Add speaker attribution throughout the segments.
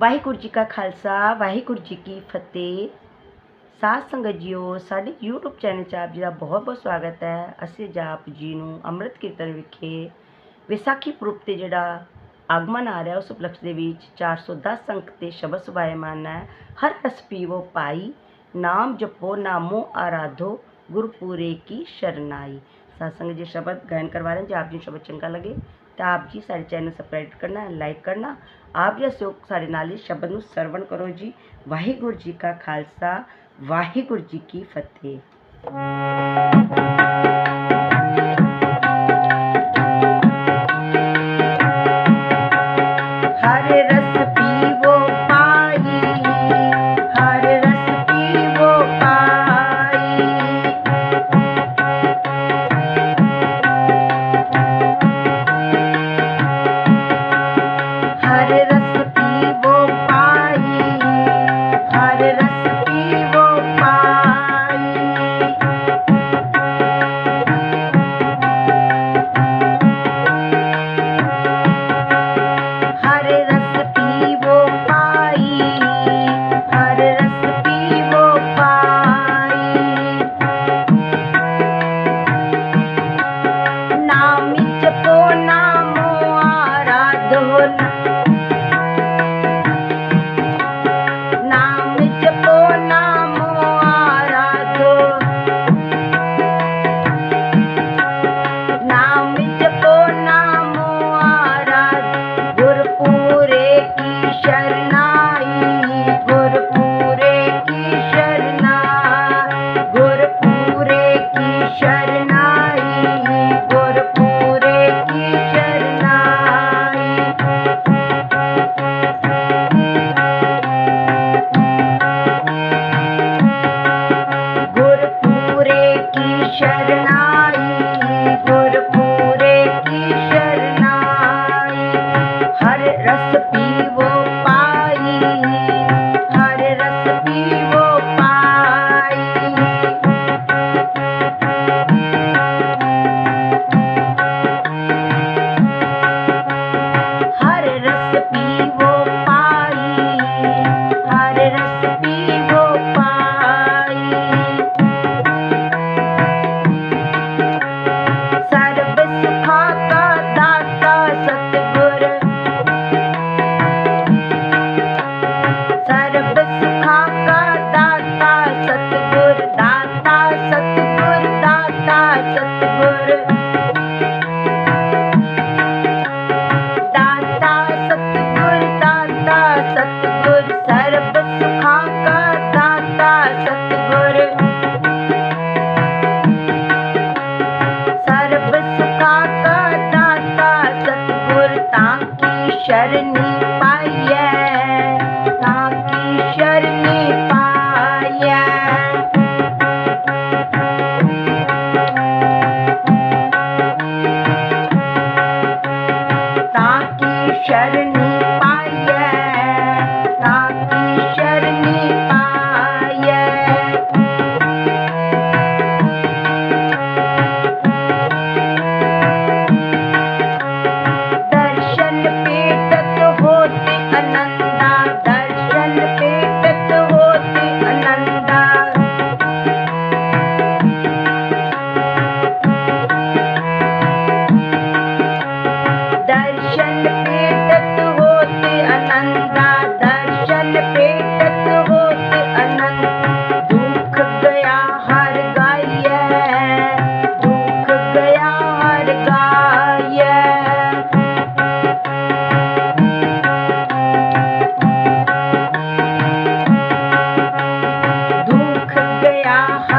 Speaker 1: ਵਾਹਿਗੁਰੂ ਜੀ ਕਾ ਖਾਲਸਾ, ਵਾਹਿਗੁਰੂ ਜੀ ਕੀ ਫਤਿਹ। ਸਾਧ ਸੰਗਤ ਜੀਓ, ਸਾਡੇ YouTube ਚੈਨਲ 'ਚ ਆਪ ਜੀ ਦਾ ਬਹੁਤ ਬਹੁਤ ਸਵਾਗਤ ਹੈ। ਅਸੀਂ ਅੱਜ ਆਪ ਜੀ ਨੂੰ ਅੰਮ੍ਰਿਤ ਕੀਰਤਨ ਵਿਖੇ ਵਿਸਾਖੀ ਪੁਰਬ ਤੇ ਜਿਹੜਾ ਆਗਮਨ ਆ ਰਿਹਾ, ਉਸ ਉਪਲਕਸ਼ ਦੇ ਵਿੱਚ 410 ਅੰਕ ਤੇ ਸ਼ਬਦ ਸੁਭਾਇਮਾਨ ਹੈ। ਹਰ ਰਸ ਪੀਵੋ ਪਾਈ, ਨਾਮ ਜਪੋ, ਨਾਮੋ ਆਰਾਧੋ, ਗੁਰਪੂਰੇ ਕੀ ਸ਼ਰਨਾਈ। ਸਤਸੰਗ ਜੀ ਸ਼ਬਦ ਗਾਇਨ ਕਰਵਾ ਰਹੇ ਹਾਂ, ਜੇ ਆਪ ਜੀ ਨੂੰ ਸ਼ਬਦ ਚੰਗਾ ਲੱਗੇ ਤਾਂ ਆਪ ਜੀ ਸਾਡੇ ਚੈਨਲ ਸਬਸਕ੍ਰਾਈਬ ਕਰਨਾ ਲਾਈਕ ਕਰਨਾ ਆਪ ਜੀ ਸਹਿਯੋਗ ਸਾਡੇ ਨਾਲ ਹੀ ਸ਼ਬਦ ਨੂੰ ਸਰਵਣ ਕਰੋ ਜੀ ਵਾਹਿਗੁਰੂ ਜੀ ਕਾ ਖਾਲਸਾ ਵਾਹਿਗੁਰੂ ਜੀ ਕੀ ਫਤਿਹ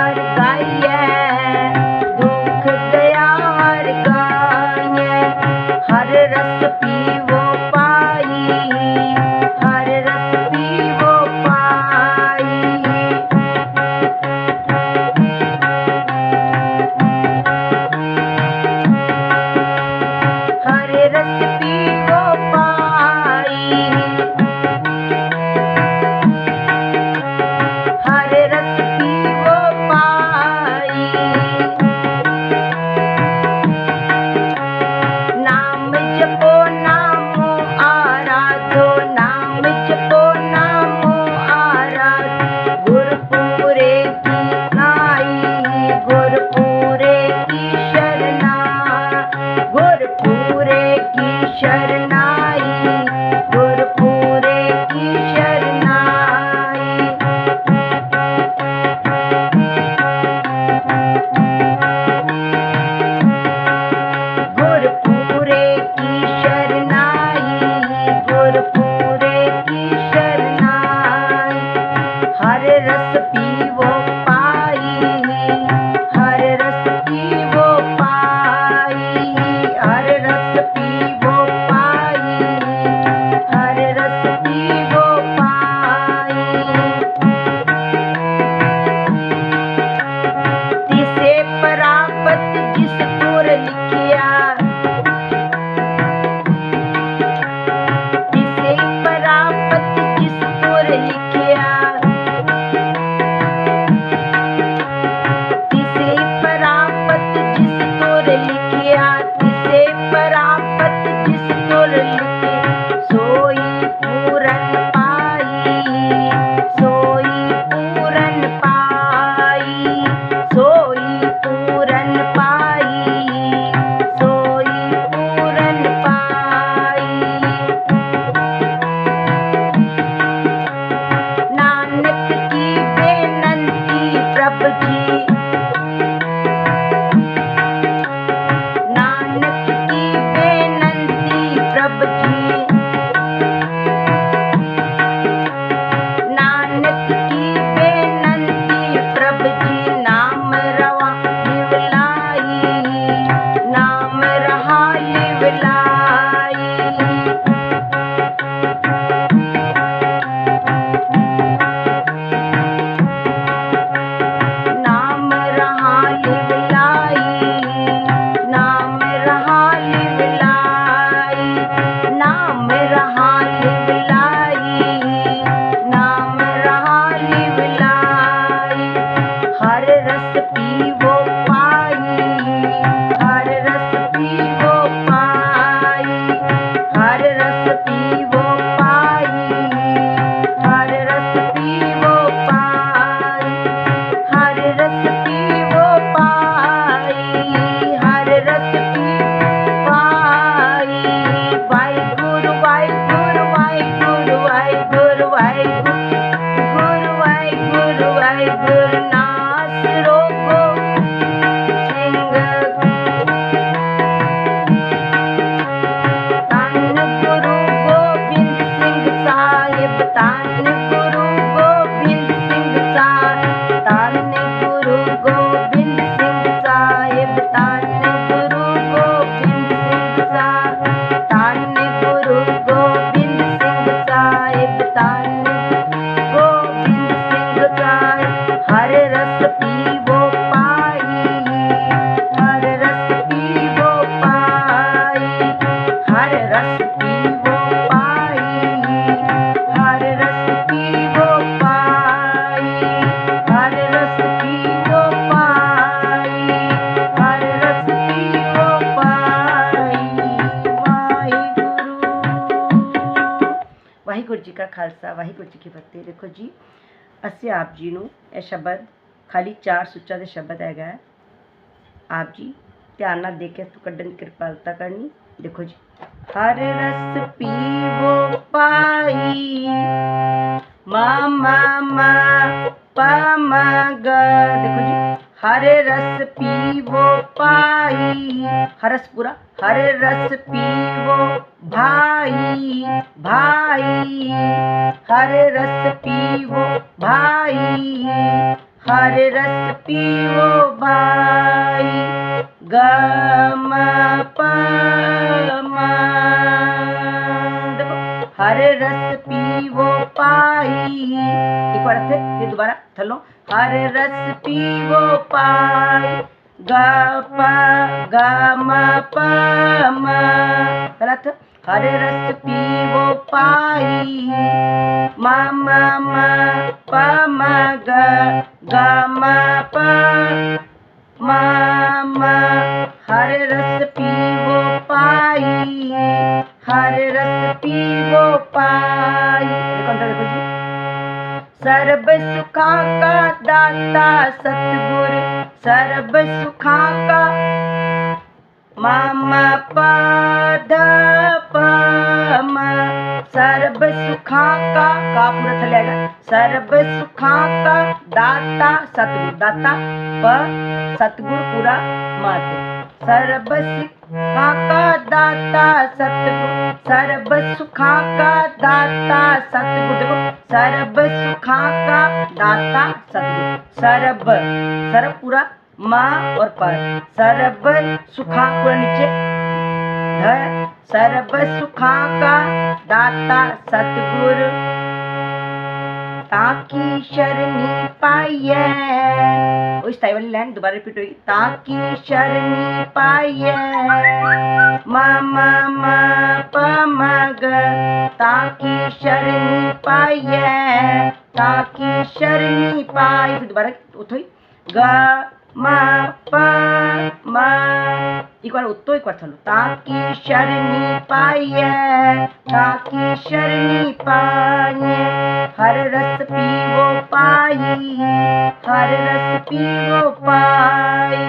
Speaker 1: Sarkaya ਵਾਹਿਗੁਰੂ ਜੀ ਕਾ ਖਾਲਸਾ, ਵਾਹਿਗੁਰੂ ਜੀ ਕੀ ਫਤਿਹ। ਦੇਖੋ ਜੀ, ਅਸੀਂ ਆਪ ਜੀ ਨੂੰ ਇਹ ਸ਼ਬਦ, ਖਾਲੀ ਚਾਰ ਸੁੱਚਾ ਦੇ ਸ਼ਬਦ ਹੈਗਾ ਆਪ ਜੀ, ਧਿਆਨ ਨਾਲ ਦੇਖ ਤੂੰ ਕੱਢਣ ਦੀ ਕਿਰਪਾਲਤਾ ਕਰਨੀ। ਦੇਖੋ ਜੀ, ਹਰ ਰਸ ਪੀਵੋ ਪਾਈ, ਮਾ ਮਾ ਮਾ ਪਾ ਮਾ ਗ। ਦੇਖੋ ਜੀ हर रस पीवो पाई। हरस पूरा? हर रस पीवो भाई भाई। हर रस पीवो भाई, हर रस पीवो भाई। गम हर रस पीवो पाई। एक बार फिर दोबारा थलो हर रस पीवो पान गा पा, गा मा, पा रथ हर रस पीवो पाई मामा मा मा गा गा, मा, पा। मामा हर रस पीवो पाई हर रस पीवो पाई। कौन था देखो जी। सर्व सुखा का दाता सतगुर सर्व सुखा का मामा पद सर्व सुखा का का पूरा चलेगा सर्व सुखा का दाता सतगुर, दाता प सतगुर पूरा मत। सर्व का दाता सतगुरु सर्व सुखा का दाता सतगुरु, देखो सर्व सुखा का दाता सतगुरु, सर्व सर्व पूरा माँ और पर सर्व सुखा पूरा नीचे सर्व सुखा का दाता सतगुरु। ताकि शरणी पाइए। उस टाइम वाली लाइन दोबारा रिपीट होगी। ताकि शरणी पाइए। मा मा ताकि शरणी पाइए। ताकि शरणी पाई फिर दोबारा उठोई ग ma pa ma igual उत्तो ही करथलो ताकि शरणी पाइए ताकि शरणी पाइए हर रस पीवो पाई हर रस पीवो पाई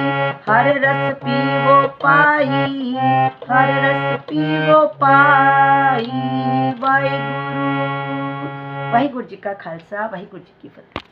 Speaker 1: हर रस पीवो पाई हर रस पीवो पाई वाहिगुरु वाहिगुरु जी का खालसा वाहिगुरु जी की फतेह